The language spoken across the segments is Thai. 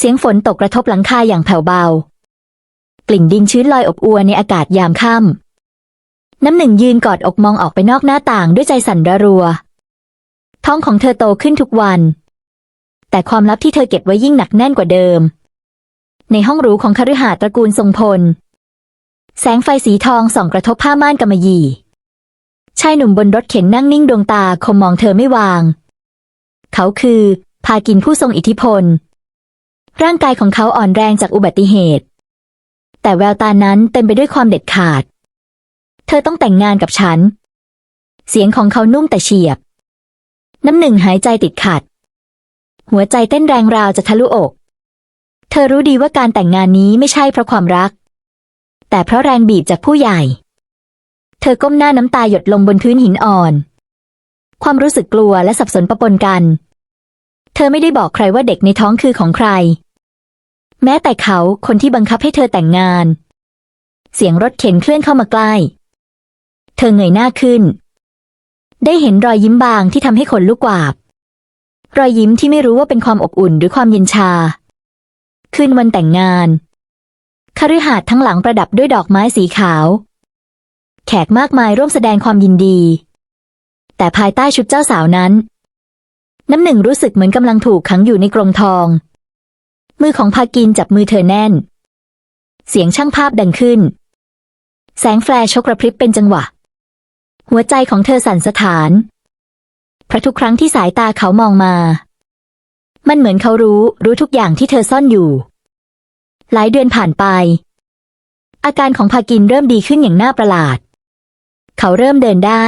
เสียงฝนตกกระทบหลังคาอย่างแผ่วเบา กลิ่นดินชื้นลอยอบอวนในอากาศยามค่ำน้ำหนึ่งยืนกอดอกมองออกไปนอกหน้าต่างด้วยใจสั่นระรัว ท้องของเธอโตขึ้นทุกวัน แต่ความลับที่เธอเก็บไว้ยิ่งหนักแน่นกว่าเดิม ในห้องหรูของคฤหาสน์ตระกูลทรงพล แสงไฟสีทองส่องกระทบผ้าม่านกำมะหยี่ชายหนุ่มบนรถเข็นนั่งนิ่งดวงตาคมมองเธอไม่วาง เขาคือพากินผู้ทรงอิทธิพล ร่างกายของเขาอ่อนแรงจากอุบัติเหตุ แต่แววตานั้นเต็มไปด้วยความเด็ดขาด เธอต้องแต่งงานกับฉัน เสียงของเขานุ่มแต่เฉียบ น้ำหนึ่งหายใจติดขัด หัวใจเต้นแรงราวจะทะลุอก เธอรู้ดีว่าการแต่งงานนี้ไม่ใช่เพราะความรัก แต่เพราะแรงบีบจากผู้ใหญ่ เธอก้มหน้าน้ำตาหยดลงบนพื้นหินอ่อน ความรู้สึกกลัวและสับสนปะปนกัน เธอไม่ได้บอกใครว่าเด็กในท้องคือของใคร แม้แต่เขาคนที่บังคับให้เธอแต่งงาน เสียงรถเข็นเคลื่อนเข้ามาใกล้ เธอเงยหน้าขึ้น ได้เห็นรอยยิ้มบางที่ทำให้ขนลุกวาบ รอยยิ้มที่ไม่รู้ว่าเป็นความอบอุ่นหรือความเย็นชา คืนวันแต่งงานคฤหาสน์ทั้งหลังประดับด้วยดอกไม้สีขาว แขกมากมายร่วมแสดงความยินดี แต่ภายใต้ชุดเจ้าสาวนั้น น้ำหนึ่งรู้สึกเหมือนกำลังถูกขังอยู่ในกรงทอง มือของพากินจับมือเธอแน่น เสียงช่างภาพดังขึ้น แสงแฟลชกระพริบเป็นจังหวะ หัวใจของเธอสั่นสะท้านเพราะทุกครั้งที่สายตาเขามองมา มันเหมือนเขารู้รู้ทุกอย่างที่เธอซ่อนอยู่ หลายเดือนผ่านไป อาการของพากินเริ่มดีขึ้นอย่างน่าประหลาด เขาเริ่มเดินได้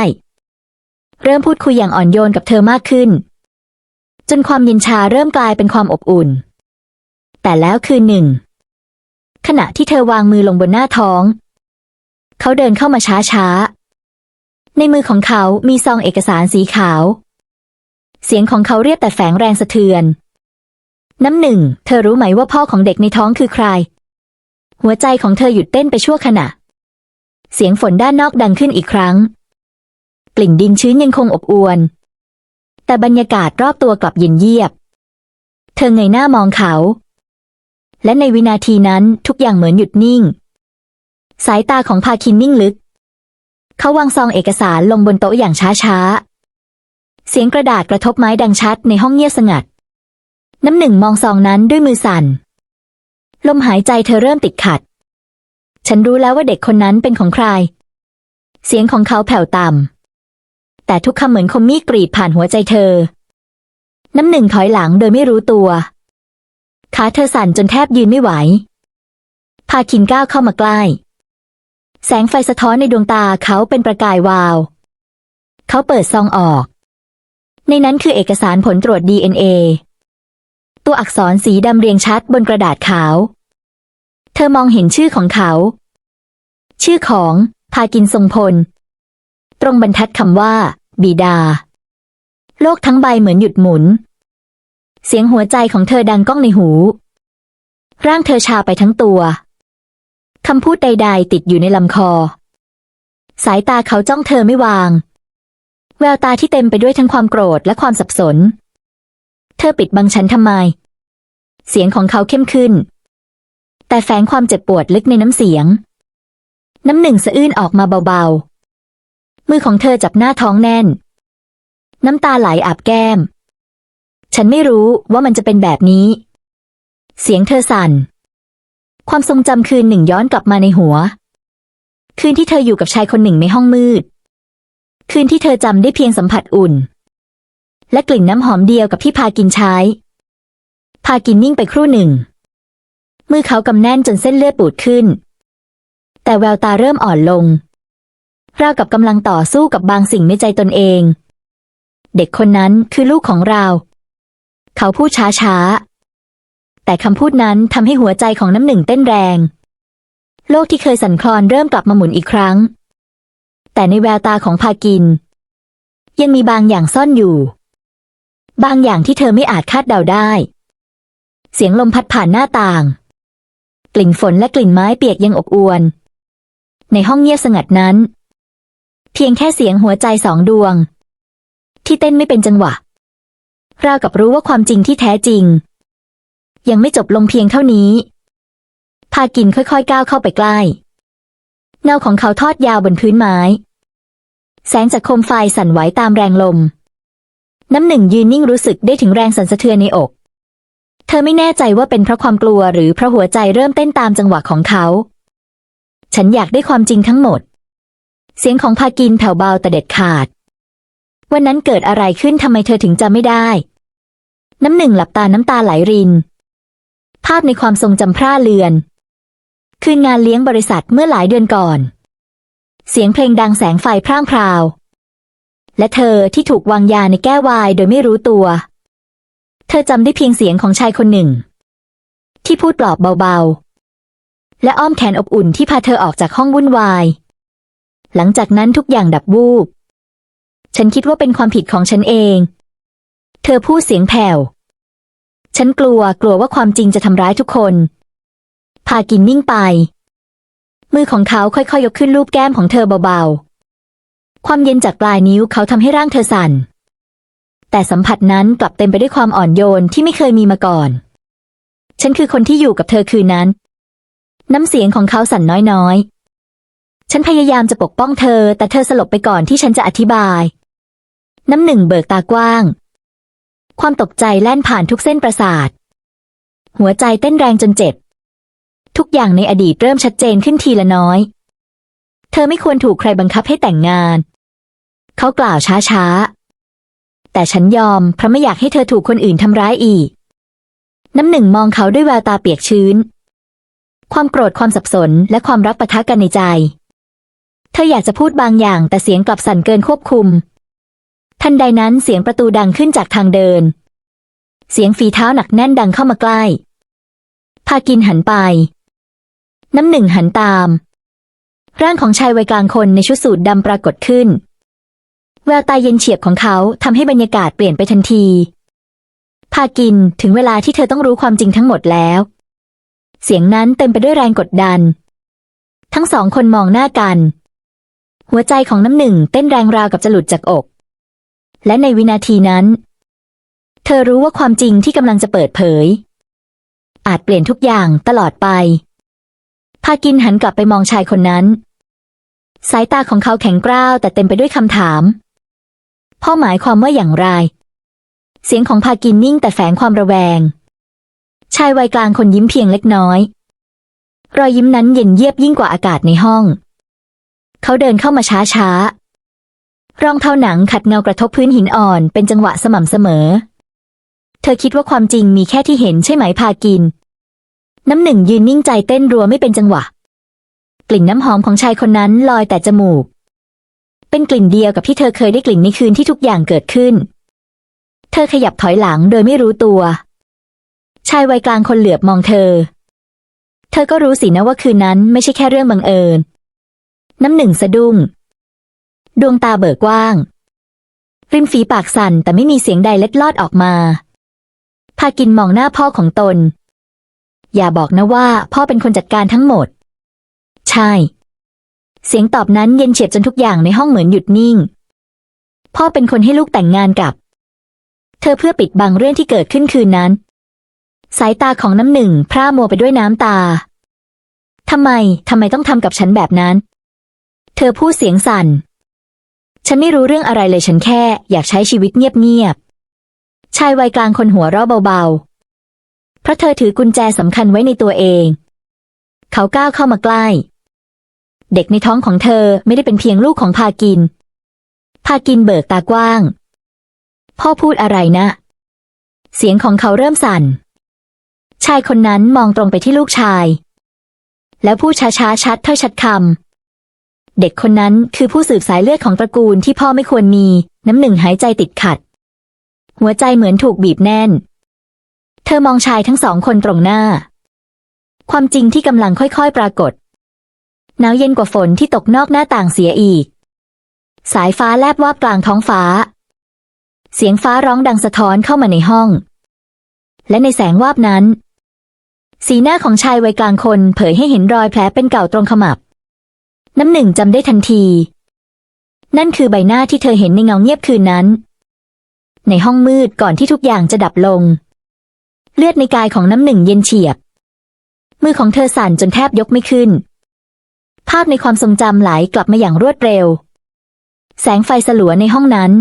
เริ่มพูดคุยอย่างอ่อนโยนกับเธอมากขึ้น จนความเย็นชาเริ่มกลายเป็นความอบอุ่น แต่แล้วคืนหนึ่ง ขณะที่เธอวางมือลงบนหน้าท้อง เขาเดินเข้ามาช้าๆในมือของเขามีซองเอกสารสีขาว เสียงของเขาเรียบแต่แฝงแรงสะเทือน น้ำหนึ่ง เธอรู้ไหมว่าพ่อของเด็กในท้องคือใคร หัวใจของเธอหยุดเต้นไปชั่วขณะ เสียงฝนด้านนอกดังขึ้นอีกครั้ง กลิ่นดินชื้นยังคงอบอวนแต่บรรยากาศรอบตัวกลับเย็นเยียบ เธอเงยหน้ามองเขา และในวินาทีนั้นทุกอย่างเหมือนหยุดนิ่ง สายตาของพาคินนิ่งลึก เขาวางซองเอกสารลงบนโต๊ะอย่างช้าๆ เสียงกระดาษกระทบไม้ดังชัดในห้องเงียบสงัด น้ำหนึ่งมองซองนั้นด้วยมือสั่น ลมหายใจเธอเริ่มติดขัด ฉันรู้แล้วว่าเด็กคนนั้นเป็นของใคร เสียงของเขาแผ่วต่ำแต่ทุกคำเหมือนคมมีดกรีดผ่านหัวใจเธอ น้ำหนึ่งถอยหลังโดยไม่รู้ตัว ขาเธอสั่นจนแทบยืนไม่ไหว พาคินก้าวเข้ามาใกล้ แสงไฟสะท้อนในดวงตาเขาเป็นประกายวาว เขาเปิดซองออก ในนั้นคือเอกสารผลตรวจ DNA ตัวอักษรสีดำเรียงชัดบนกระดาษขาว เธอมองเห็นชื่อของเขา ชื่อของพากินทรงพล ตรงบรรทัดคำว่า บิดา โลกทั้งใบเหมือนหยุดหมุน เสียงหัวใจของเธอดังก้องในหู ร่างเธอชาไปทั้งตัว คำพูดใด ๆ ติดอยู่ในลำคอ สายตาเขาจ้องเธอไม่วาง แววตาที่เต็มไปด้วยทั้งความโกรธและความสับสน เธอปิดบังฉันทำไม เสียงของเขาเข้มขึ้น แต่แฝงความเจ็บปวดลึกในน้ำเสียง น้ำหนึ่งสะอื้นออกมาเบาๆ มือของเธอจับหน้าท้องแน่น น้ำตาไหลอาบแก้ม ฉันไม่รู้ว่ามันจะเป็นแบบนี้ เสียงเธอสั่น ความทรงจำคืนหนึ่งย้อนกลับมาในหัว คืนที่เธออยู่กับชายคนหนึ่งในห้องมืด คืนที่เธอจำได้เพียงสัมผัสอุ่น และกลิ่นน้ำหอมเดียวกับที่พากินใช้ พากินนิ่งไปครู่หนึ่ง มือเขากำแน่นจนเส้นเลือดปูดขึ้น แต่แววตาเริ่มอ่อนลงราวกับกำลังต่อสู้กับบางสิ่งในใจตนเอง เด็กคนนั้นคือลูกของเรา เขาพูดช้าๆแต่คำพูดนั้นทำให้หัวใจของน้ำหนึ่งเต้นแรง โลกที่เคยสั่นคลอนเริ่มกลับมาหมุนอีกครั้ง แต่ในแววตาของพากิน ยังมีบางอย่างซ่อนอยู่ บางอย่างที่เธอไม่อาจคาดเดาได้ เสียงลมพัดผ่านหน้าต่าง กลิ่นฝนและกลิ่นไม้เปียกยังอบอวน ในห้องเงียบสงัดนั้น เพียงแค่เสียงหัวใจสองดวง ที่เต้นไม่เป็นจังหวะ ราวกับรู้ว่าความจริงที่แท้จริง ยังไม่จบลงเพียงเท่านี้ พากินค่อยๆก้าวเข้าไปใกล้ เงาของเขาทอดยาวบนพื้นไม้ แสงจากโคมไฟสั่นไหวตามแรงลม น้ำหนึ่งยืนนิ่งรู้สึกได้ถึงแรงสั่นสะเทือนในอก เธอไม่แน่ใจว่าเป็นเพราะความกลัวหรือเพราะหัวใจเริ่มเต้นตามจังหวะของเขา ฉันอยากได้ความจริงทั้งหมด เสียงของพากินแผ่วเบาแต่เด็ดขาด วันนั้นเกิดอะไรขึ้นทำไมเธอถึงจำไม่ได้ น้ำหนึ่งหลับตาน้ำตาไหลริน ภาพในความทรงจำพร่าเลือน คืนงานเลี้ยงบริษัทเมื่อหลายเดือนก่อน เสียงเพลงดังแสงไฟพร่างพราว และเธอที่ถูกวางยาในแก้ววายโดยไม่รู้ตัว เธอจำได้เพียงเสียงของชายคนหนึ่ง ที่พูดปลอบเบาๆ และอ้อมแขนอบอุ่นที่พาเธอออกจากห้องวุ่นวาย หลังจากนั้นทุกอย่างดับวูบ ฉันคิดว่าเป็นความผิดของฉันเอง เธอพูดเสียงแผ่ว ฉันกลัวกลัวว่าความจริงจะทำร้ายทุกคน พากินนิ่งไป มือของเขาค่อยๆยยกขึ้นรูปแก้มของเธอเบาๆ ความเย็นจากปลายนิ้วเขาทำให้ร่างเธอสั่น แต่สัมผัสนั้นกลับเต็มไปด้วยความอ่อนโยนที่ไม่เคยมีมาก่อน ฉันคือคนที่อยู่กับเธอคืนนั้น น้ำเสียงของเขาสั่นน้อยๆฉันพยายามจะปกป้องเธอ แต่เธอสลบไปก่อนที่ฉันจะอธิบาย น้ำหนึ่งเบิกตากว้าง ความตกใจแล่นผ่านทุกเส้นประสาท หัวใจเต้นแรงจนเจ็บ ทุกอย่างในอดีตเริ่มชัดเจนขึ้นทีละน้อย เธอไม่ควรถูกใครบังคับให้แต่งงาน เขากล่าวช้าๆ แต่ฉันยอมเพราะไม่อยากให้เธอถูกคนอื่นทำร้ายอีก น้ำหนึ่งมองเขาด้วยแววตาเปียกชื้น ความโกรธความสับสนและความรักปะทะกันในใจ เธออยากจะพูดบางอย่างแต่เสียงกลับสั่นเกินควบคุม ทันใดนั้นเสียงประตูดังขึ้นจากทางเดิน เสียงฝีเท้าหนักแน่นดังเข้ามาใกล้ พากินหันไป น้ำหนึ่งหันตาม ร่างของชายวัยกลางคนในชุดสูทดำปรากฏขึ้น แววตาเย็นเฉียบของเขาทำให้บรรยากาศเปลี่ยนไปทันที พากินถึงเวลาที่เธอต้องรู้ความจริงทั้งหมดแล้ว เสียงนั้นเต็มไปด้วยแรงกดดัน ทั้งสองคนมองหน้ากัน หัวใจของน้ำหนึ่งเต้นแรงราวกับจะหลุดจากอก และในวินาทีนั้น เธอรู้ว่าความจริงที่กำลังจะเปิดเผย อาจเปลี่ยนทุกอย่างตลอดไป พากินหันกลับไปมองชายคนนั้น สายตาของเขาแข็งกร้าวแต่เต็มไปด้วยคำถาม พ่อหมายความว่าอย่างไร เสียงของพากินนิ่งแต่แฝงความระแวง ชายวัยกลางคนยิ้มเพียงเล็กน้อย รอยยิ้มนั้นเย็นเยียบยิ่งกว่าอากาศในห้อง เขาเดินเข้ามาช้าๆ รองเท้าหนังขัดเงากระทบพื้นหินอ่อนเป็นจังหวะสม่ำเสมอ เธอคิดว่าความจริงมีแค่ที่เห็นใช่ไหมพากิน น้ำหนึ่งยืนนิ่งใจเต้นรัวไม่เป็นจังหวะ กลิ่นน้ำหอมของชายคนนั้นลอยแต่จมูก เป็นกลิ่นเดียวกับที่เธอเคยได้กลิ่นในคืนที่ทุกอย่างเกิดขึ้น เธอขยับถอยหลังโดยไม่รู้ตัว ชายวัยกลางคนเหลือบมองเธอ เธอก็รู้สินะว่าคืนนั้นไม่ใช่แค่เรื่องบังเอิญ น้ำหนึ่งสะดุ้ง ดวงตาเบิกกว้าง ริมฝีปากสั่นแต่ไม่มีเสียงใดเล็ดลอดออกมา พากินมองหน้าพ่อของตน อย่าบอกนะว่าพ่อเป็นคนจัดการทั้งหมด ใช่ เสียงตอบนั้นเย็นเฉียบจนทุกอย่างในห้องเหมือนหยุดนิ่ง พ่อเป็นคนให้ลูกแต่งงานกับ เธอเพื่อปิดบังเรื่องที่เกิดขึ้นคืนนั้น สายตาของน้ำหนึ่งพร่ามัวไปด้วยน้ำตาทำไม ทำไมต้องทำกับฉันแบบนั้น เธอพูดเสียงสั่น ฉันไม่รู้เรื่องอะไรเลยฉันแค่อยากใช้ชีวิตเงียบๆ ชายวัยกลางคนหัวเราะเบาๆ เพราะเธอถือกุญแจสำคัญไว้ในตัวเอง เขาก้าวเข้ามาใกล้ เด็กในท้องของเธอไม่ได้เป็นเพียงลูกของพากิน พากินเบิกตากว้าง พ่อพูดอะไรนะ เสียงของเขาเริ่มสั่น ชายคนนั้นมองตรงไปที่ลูกชาย แล้วพูดช้าๆชัดถ้อยชัดคำ เด็กคนนั้นคือผู้สืบสายเลือดของตระกูลที่พ่อไม่ควรมี น้ำหนึ่งหายใจติดขัด หัวใจเหมือนถูกบีบแน่น เธอมองชายทั้งสองคนตรงหน้า ความจริงที่กำลังค่อยๆ ปรากฏหนาวเย็นกว่าฝนที่ตกนอกหน้าต่างเสียอีก สายฟ้าแลบวาบกลางท้องฟ้า เสียงฟ้าร้องดังสะท้อนเข้ามาในห้อง และในแสงวาบนั้น สีหน้าของชายวัยกลางคนเผยให้เห็นรอยแผลเป็นเก่าตรงขมับ น้ำหนึ่งจำได้ทันที นั่นคือใบหน้าที่เธอเห็นในเงาเงียบคืนนั้น ในห้องมืดก่อนที่ทุกอย่างจะดับลง เลือดในกายของน้ำหนึ่งเย็นเฉียบ มือของเธอสั่นจนแทบยกไม่ขึ้น ภาพในความทรงจำไหลกลับมาอย่างรวดเร็ว แสงไฟสลัวในห้องนั้น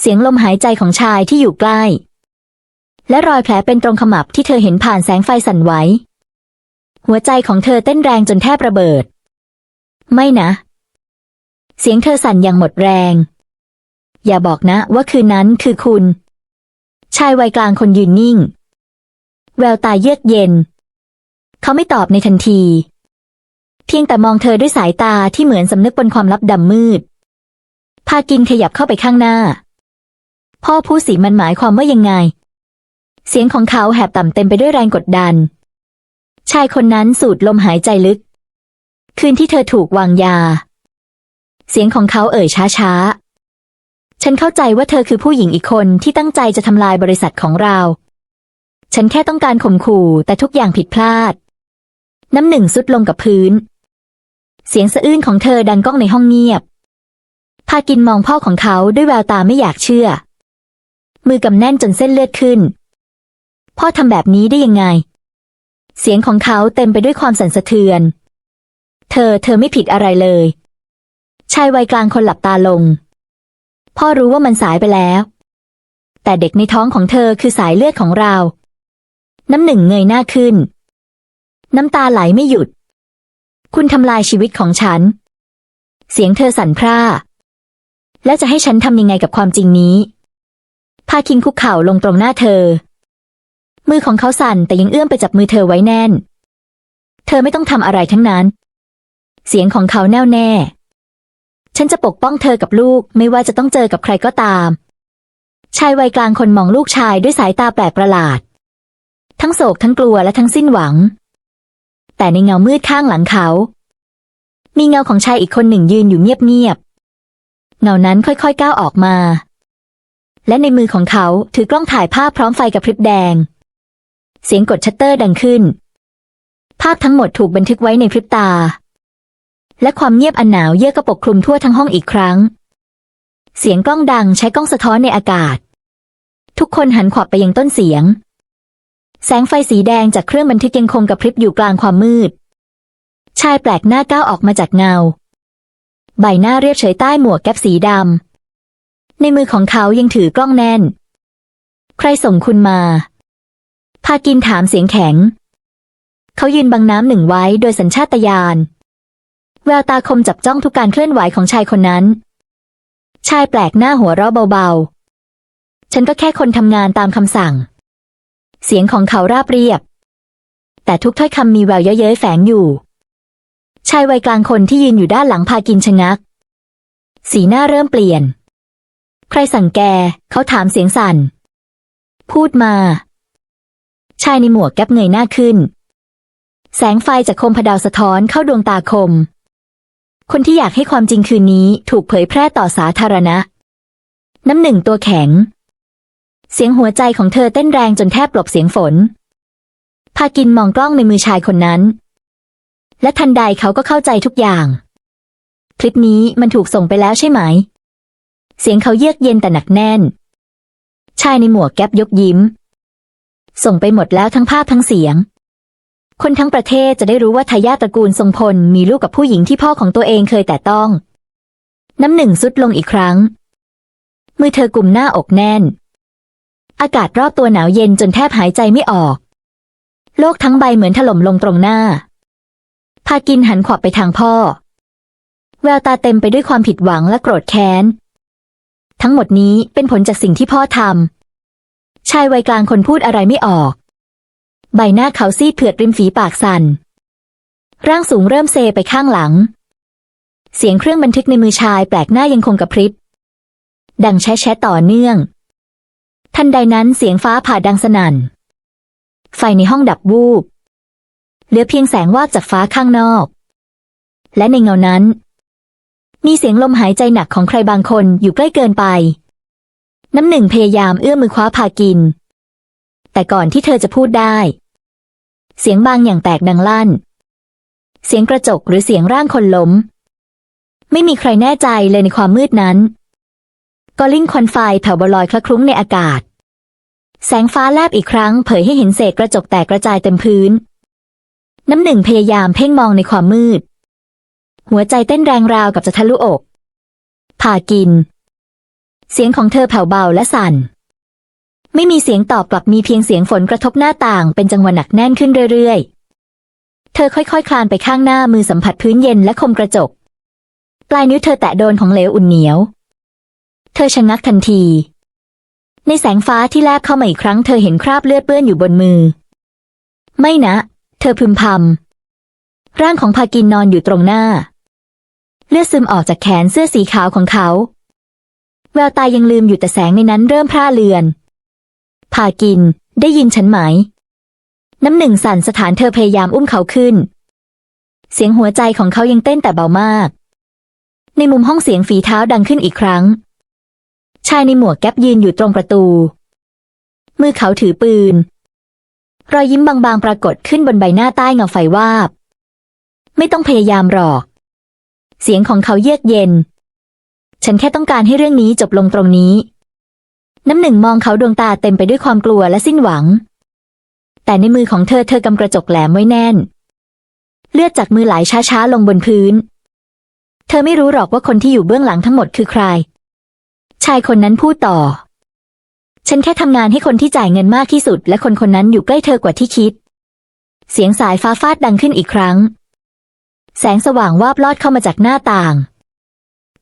เสียงลมหายใจของชายที่อยู่ใกล้ และรอยแผลเป็นตรงขมับที่เธอเห็นผ่านแสงไฟสั่นไหวหัวใจของเธอเต้นแรงจนแทบระเบิด ไม่นะ เสียงเธอสั่นอย่างหมดแรง อย่าบอกนะว่าคืนนั้นคือคุณ ชายวัยกลางคนยืนนิ่ง แววตาเยือกเย็น เขาไม่ตอบในทันที เพียงแต่มองเธอด้วยสายตาที่เหมือนสำนึกบนความลับดำมืด พากินขยับเข้าไปข้างหน้า พ่อผู้สีมันหมายความว่ายังไง เสียงของเขาแหบต่ำเต็มไปด้วยแรงกดดัน ชายคนนั้นสูดลมหายใจลึก คืนที่เธอถูกวางยา เสียงของเขาเอ่ยช้าๆ ฉันเข้าใจว่าเธอคือผู้หญิงอีกคนที่ตั้งใจจะทำลายบริษัทของเรา ฉันแค่ต้องการข่มขู่แต่ทุกอย่างผิดพลาด น้ำหนึ่งสุดลงกับพื้น เสียงสะอื้นของเธอดังก้องในห้องเงียบ พากินมองพ่อของเขาด้วยแววตาไม่อยากเชื่อ มือกำแน่นจนเส้นเลือดขึ้น พ่อทำแบบนี้ได้ยังไง เสียงของเขาเต็มไปด้วยความสั่นสะเทือน เธอเธอไม่ผิดอะไรเลย ชายวัยกลางคนหลับตาลง พ่อรู้ว่ามันสายไปแล้ว แต่เด็กในท้องของเธอคือสายเลือดของเรา น้ำหนึ่งเงยหน้าขึ้น น้ำตาไหลไม่หยุด คุณทำลายชีวิตของฉัน เสียงเธอสั่นพร่า แล้วจะให้ฉันทำยังไงกับความจริงนี้ พาคินคุกเข่าลงตรงหน้าเธอ มือของเขาสั่นแต่ยังเอื้อมไปจับมือเธอไว้แน่น เธอไม่ต้องทำอะไรทั้งนั้น เสียงของเขาแน่วแน่ ฉันจะปกป้องเธอกับลูกไม่ว่าจะต้องเจอกับใครก็ตาม ชายวัยกลางคนมองลูกชายด้วยสายตาแปลกประหลาด ทั้งโศกทั้งกลัวและทั้งสิ้นหวัง แต่ในเงามืดข้างหลังเขา มีเงาของชายอีกคนหนึ่งยืนอยู่เงียบๆเงานั้นค่อยๆก้าวออกมา และในมือของเขาถือกล้องถ่ายภาพพร้อมไฟกับพริบแดง เสียงกดชัตเตอร์ดังขึ้น ภาพทั้งหมดถูกบันทึกไว้ในพริบตา และความเงียบอันหนาวเยือกก็ปกคลุมทั่วทั้งห้องอีกครั้ง เสียงกล้องดังใช้กล้องสะท้อนในอากาศ ทุกคนหันขวับไปยังต้นเสียง แสงไฟสีแดงจากเครื่องบันทึกยังคงกระพริบอยู่กลางความมืด ชายแปลกหน้าก้าวออกมาจากเงา ใบหน้าเรียบเฉยใต้หมวกแก๊ปสีดำในมือของเขายังถือกล้องแน่น ใครส่งคุณมา พากินถามเสียงแข็ง เขายืนบังน้ำหนึ่งไว้โดยสัญชาตญาณ แววตาคมจับจ้องทุกการเคลื่อนไหวของชายคนนั้น ชายแปลกหน้าหัวเราะเบาๆ ฉันก็แค่คนทำงานตามคำสั่ง เสียงของเขาราบเรียบ แต่ทุกถ้อยคำมีแววเย้ยๆแฝงอยู่ ชายวัยกลางคนที่ยืนอยู่ด้านหลังพากินชะงัก สีหน้าเริ่มเปลี่ยน ใครสั่งแก เขาถามเสียงสั่น พูดมา ชายในหมวกแก๊ปเงยหน้าขึ้น แสงไฟจากโคมพดาวสะท้อนเข้าดวงตาคม คนที่อยากให้ความจริงคืนนี้ถูกเผยแพร่ต่อสาธารณะ น้ำหนึ่งตัวแข็ง เสียงหัวใจของเธอเต้นแรงจนแทบปลบเสียงฝน พากินมองกล้องในมือชายคนนั้น และทันใดเขาก็เข้าใจทุกอย่าง คลิปนี้มันถูกส่งไปแล้วใช่ไหม เสียงเขาเยือกเย็นแต่หนักแน่น ชายในหมวกแก๊ปยกยิ้ม ส่งไปหมดแล้วทั้งภาพทั้งเสียง คนทั้งประเทศจะได้รู้ว่าทายาทตระกูลทรงพลมีลูกกับผู้หญิงที่พ่อของตัวเองเคยแต่ต้อง น้ำหนึ่งสุดลงอีกครั้ง มือเธอกลุ่มหน้าอกแน่น อากาศรอบตัวหนาวเย็นจนแทบหายใจไม่ออก โลกทั้งใบเหมือนถล่มลงตรงหน้า พากินหันขวับไปทางพ่อ แววตาเต็มไปด้วยความผิดหวังและโกรธแค้น ทั้งหมดนี้เป็นผลจากสิ่งที่พ่อทำชายวัยกลางคนพูดอะไรไม่ออก ใบหน้าเขาซีดเผือดริมฝีปากสัน่น ร่างสูงเริ่มเซไปข้างหลัง เสียงเครื่องบันทึกในมือชายแปลกหน้ายังคงกระพริบ ดังแชะแชะต่อเนื่อง ทันใดนั้นเสียงฟ้าผ่าดังสนั่น ไฟในห้องดับวูบ เหลือเพียงแสงวาบจากฟ้าข้างนอก และในเงานั้น มีเสียงลมหายใจหนักของใครบางคนอยู่ใกล้เกินไป น้ำหนึ่งพยายามเอื้อมมือคว้าพากิน แต่ก่อนที่เธอจะพูดได้ เสียงบางอย่างแตกดังลั่น เสียงกระจกหรือเสียงร่างคนล้ม ไม่มีใครแน่ใจเลยในความมืดนั้นก็ลิ่งควันไฟแผ่วบลอยคละคลุ้งในอากาศ แสงฟ้าแลบอีกครั้งเผยให้เห็นเศษกระจกแตกกระจายเต็มพื้น น้ำหนึ่งพยายามเพ่งมองในความมืด หัวใจเต้นแรงราวกับจะทะลุอกพากิน เสียงของเธอแผ่วเบาและสั่น ไม่มีเสียงตอบกลับมีเพียงเสียงฝนกระทบหน้าต่าง เป็นจังหวะหนักแน่นขึ้นเรื่อยๆ เธอค่อยๆ คลานไปข้างหน้ามือสัมผัสพื้นเย็นและคมกระจก ปลายนิ้วเธอแตะโดนของเหลวอุ่นเหนียว เธอชะงักทันที ในแสงฟ้าที่แลบเข้ามาอีกครั้งเธอเห็นคราบเลือดเปื้อนอยู่บนมือ ไม่นะ เธอพึมพำร่างของพากินนอนอยู่ตรงหน้า เลือดซึมออกจากแขนเสื้อสีขาวของเขา แววตายังลืมอยู่แต่แสงในนั้นเริ่มพร่าเลือนากิน ได้ยินฉันไหม น้ำหนึ่งสั่นสถานเธอพยายามอุ้มเขาขึ้น เสียงหัวใจของเขายังเต้นแต่เบามาก ในมุมห้องเสียงฝีเท้าดังขึ้นอีกครั้ง ชายในหมวกแก๊ปยืนอยู่ตรงประตู มือเขาถือปืน รอยยิ้มบางๆปรากฏขึ้นบนใบหน้าใต้เงาไฟวาบ ไม่ต้องพยายามหรอก เสียงของเขาเยือกเย็น ฉันแค่ต้องการให้เรื่องนี้จบลงตรงนี้ น้ำหนึ่งมองเขาดวงตาเต็มไปด้วยความกลัวและสิ้นหวัง แต่ในมือของเธอเธอกำกระจกแหลมไว้แน่น เลือดจากมือไหลช้าๆลงบนพื้น เธอไม่รู้หรอกว่าคนที่อยู่เบื้องหลังทั้งหมดคือใคร ชายคนนั้นพูดต่อ ฉันแค่ทำงานให้คนที่จ่ายเงินมากที่สุด และคนคนนั้นอยู่ใกล้เธอกว่าที่คิด เสียงสายฟ้าฟาดดังขึ้นอีกครั้ง แสงสว่างวาบลอดเข้ามาจากหน้าต่าง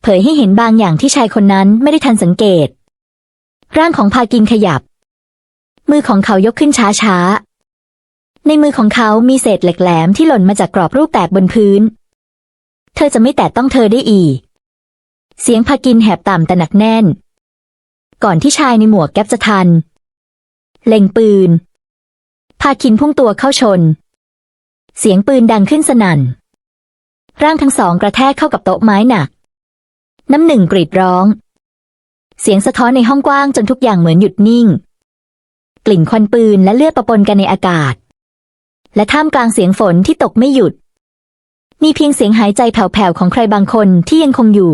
เผยให้เห็นบางอย่างที่ชายคนนั้นไม่ได้ทันสังเกต ร่างของพากินขยับ มือของเขายกขึ้นช้าๆในมือของเขามีเศษเหล็กแหลมที่หล่นมาจากกรอบรูปแตกบนพื้น เธอจะไม่แตะต้องเธอได้อีก เสียงพากินแหบต่ำแต่หนักแน่น ก่อนที่ชายในหมวกแก๊ปจะทัน เล็งปืน พาคินพุ่งตัวเข้าชน เสียงปืนดังขึ้นสนั่น ร่างทั้งสองกระแทกเข้ากับโต๊ะไม้หนัก น้ำหนึ่งกรีดร้อง เสียงสะท้อนในห้องกว้างจนทุกอย่างเหมือนหยุดนิ่ง กลิ่นควันปืนและเลือดประปนกันในอากาศ และท่ามกลางเสียงฝนที่ตกไม่หยุด มีเพียงเสียงหายใจแผ่วๆของใครบางคนที่ยังคงอยู่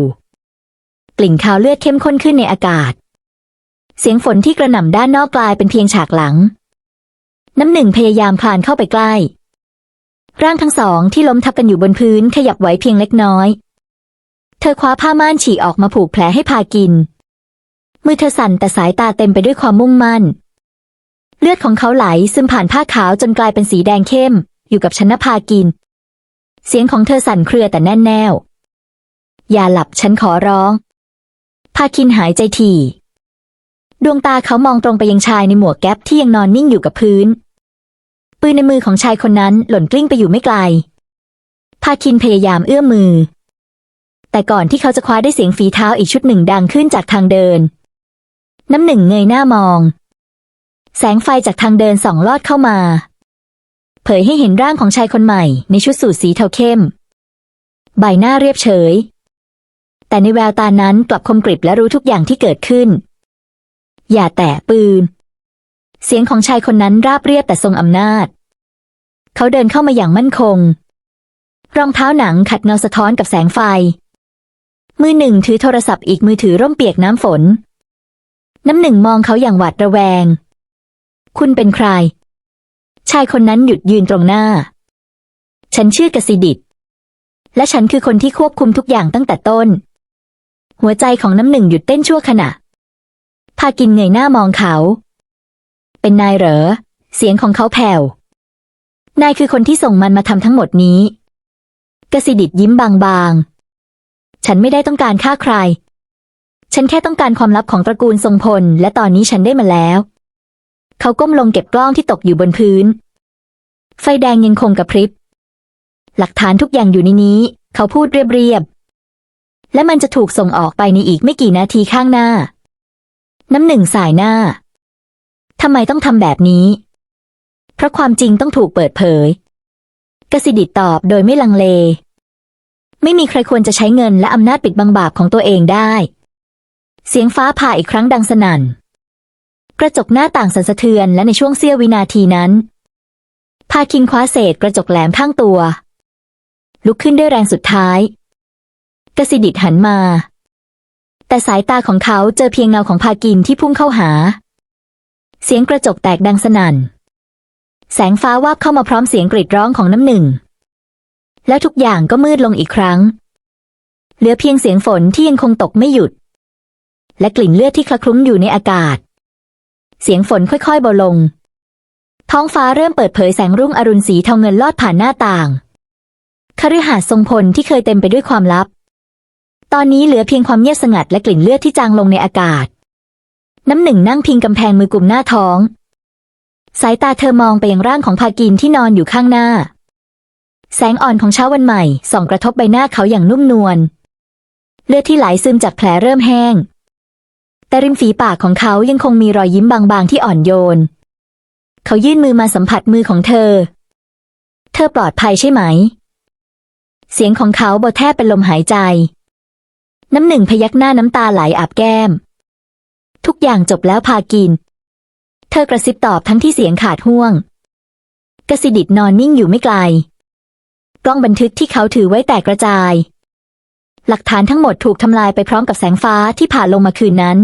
กลิ่นคาวเลือดเข้มข้นขึ้นในอากาศ เสียงฝนที่กระหน่ำด้านนอกกลายเป็นเพียงฉากหลัง น้ำหนึ่งพยายามคลานเข้าไปใกล้ ร่างทั้งสองที่ล้มทับกันอยู่บนพื้นขยับไหวเพียงเล็กน้อย เธอคว้าผ้าม่านฉีกออกมาผูกแผลให้พากิน มือเธอสั่นแต่สายตาเต็มไปด้วยความมุ่งมั่น เลือดของเขาไหลซึมผ่านผ้าขาวจนกลายเป็นสีแดงเข้ม อยู่กับฉันนภากิน เสียงของเธอสั่นเครือแต่แน่นแน่ว อย่าหลับฉันขอร้องพาคินหายใจถี่ ดวงตาเขามองตรงไปยังชายในหมวกแก๊ปที่ยังนอนนิ่งอยู่กับพื้น ปืนในมือของชายคนนั้นหล่นกลิ้งไปอยู่ไม่ไกลพาคินพยายามเอื้อมมือ แต่ก่อนที่เขาจะคว้าได้เสียงฝีเท้าอีกชุดหนึ่งดังขึ้นจากทางเดิน น้ำหนึ่งเงยหน้ามอง แสงไฟจากทางเดินส่องลอดเข้ามา เผยให้เห็นร่างของชายคนใหม่ในชุดสูทสีเทาเข้ม ใบหน้าเรียบเฉย แต่ในแววตานั้นกลับคมกริบและรู้ทุกอย่างที่เกิดขึ้น อย่าแตะปืน เสียงของชายคนนั้นราบเรียบแต่ทรงอำนาจ เขาเดินเข้ามาอย่างมั่นคง รองเท้าหนังขัดเงาสะท้อนกับแสงไฟ มือหนึ่งถือโทรศัพท์อีกมือถือร่มเปียกน้ำฝน น้ำหนึ่งมองเขาอย่างหวาดระแวง คุณเป็นใคร ชายคนนั้นหยุดยืนตรงหน้า ฉันชื่อกสิดิต และฉันคือคนที่ควบคุมทุกอย่างตั้งแต่ต้น หัวใจของน้ำหนึ่งหยุดเต้นชั่วขณะ พากินเงยหน้ามองเขา เป็นนายเหรอ เสียงของเขาแผ่ว นายคือคนที่ส่งมันมาทำทั้งหมดนี้ กสิดิตยิ้มบางๆ ฉันไม่ได้ต้องการฆ่าใคร ฉันแค่ต้องการความลับของตระกูลทรงพล และตอนนี้ฉันได้มาแล้ว เขาก้มลงเก็บกล้องที่ตกอยู่บนพื้น ไฟแดงยังคงกระพริบ หลักฐานทุกอย่างอยู่ในนี้ เขาพูดเรียบๆ และมันจะถูกส่งออกไปในอีกไม่กี่นาทีข้างหน้า น้ำหนึ่งสายหน้า ทำไมต้องทำแบบนี้ เพราะความจริงต้องถูกเปิดเผย กสิดิตตอบโดยไม่ลังเล ไม่มีใครควรจะใช้เงินและอำนาจปิดบังบาปของตัวเองได้ เสียงฟ้าผ่าอีกครั้งดังสนั่น กระจกหน้าต่างสั่นสะเทือนและในช่วงเสี้ยววินาทีนั้น พาคินคว้าเศษกระจกแหลมข้างตัว ลุกขึ้นด้วยแรงสุดท้าย กสิดิตหันมา แต่สายตาของเขาเจอเพียงเงาของพากินที่พุ่งเข้าหา เสียงกระจกแตกดังสนั่น แสงฟ้าวาบเข้ามาพร้อมเสียงกรีดร้องของน้ำหนึ่ง แล้วทุกอย่างก็มืดลงอีกครั้ง เหลือเพียงเสียงฝนที่ยังคงตกไม่หยุด และกลิ่นเลือดที่คละคลุ้งอยู่ในอากาศ เสียงฝนค่อยๆเบาลง ท้องฟ้าเริ่มเปิดเผยแสงรุ่งอรุณสีเทาเงินลอดผ่านหน้าต่างคฤหาสน์ทรงพลที่เคยเต็มไปด้วยความลับ ตอนนี้เหลือเพียงความเงียบสงัดและกลิ่นเลือดที่จางลงในอากาศ น้ำหนึ่งนั่งพิงกำแพงมือกลุ่มหน้าท้อง สายตาเธอมองไปยังร่างของพากินที่นอนอยู่ข้างหน้า แสงอ่อนของเช้าวันใหม่ส่องกระทบใบหน้าเขาอย่างนุ่มนวล เลือดที่ไหลซึมจากแผลเริ่มแห้ง แต่ริมฝีปากของเขายังคงมีรอยยิ้มบางๆที่อ่อนโยน เขายื่นมือมาสัมผัสมือของเธอ เธอปลอดภัยใช่ไหม เสียงของเขาเบาแทบเป็นลมหายใจ น้ำหนึ่งพยักหน้าน้ำตาไหลอาบแก้ม ทุกอย่างจบแล้วพากิน เธอกระซิบตอบทั้งที่เสียงขาดห่วง กสิดิตนอนนิ่งอยู่ไม่ไกล กล้องบันทึกที่เขาถือไว้แตกกระจาย หลักฐานทั้งหมดถูกทำลายไปพร้อมกับแสงฟ้าที่ผ่านลงมาคืนนั้น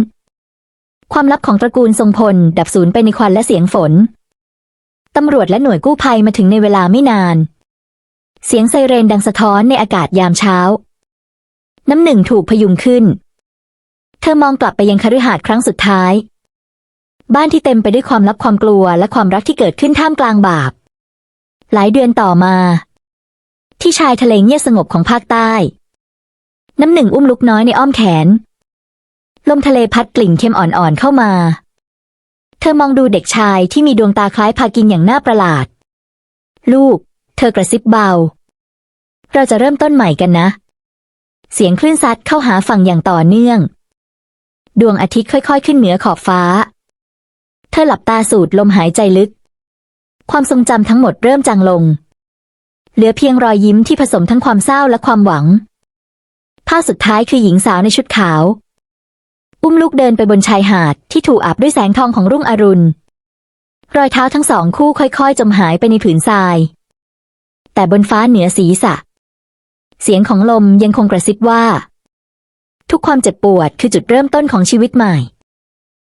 ความลับของตระกูลทรงพล ดับสูญไปในควันและเสียงฝน ตำรวจและหน่วยกู้ภัยมาถึงในเวลาไม่นาน เสียงไซเรนดังสะท้อนในอากาศยามเช้า น้ำหนึ่งถูกพยุงขึ้น เธอมองกลับไปยังคฤหาสน์ครั้งสุดท้าย บ้านที่เต็มไปด้วยความลับความกลัวและความรักที่เกิดขึ้นท่ามกลางบาป หลายเดือนต่อมา ที่ชายทะเลเงียบสงบของภาคใต้ น้ำหนึ่งอุ้มลูกน้อยในอ้อมแขน ลมทะเลพัดกลิ่นเค็มอ่อนๆเข้ามา เธอมองดูเด็กชายที่มีดวงตาคล้ายพากินอย่างน่าประหลาด ลูก เธอกระซิบเบา เราจะเริ่มต้นใหม่กันนะ เสียงคลื่นซัดเข้าหาฝั่งอย่างต่อเนื่อง ดวงอาทิตย์ค่อยๆ ขึ้นเหนือขอบฟ้า เธอหลับตาสูดลมหายใจลึก ความทรงจำทั้งหมดเริ่มจางลง เหลือเพียงรอยยิ้มที่ผสมทั้งความเศร้าและความหวัง ภาพสุดท้ายคือหญิงสาวในชุดขาว อุ้มลูกเดินไปบนชายหาดที่ถูกอาบด้วยแสงทองของรุ่งอรุณ รอยเท้าทั้งสองคู่ค่อยๆ จมหายไปในผืนทราย แต่บนฟ้าเหนือสีสะ เสียงของลมยังคงกระซิบว่า ทุกความเจ็บปวดคือจุดเริ่มต้นของชีวิตใหม่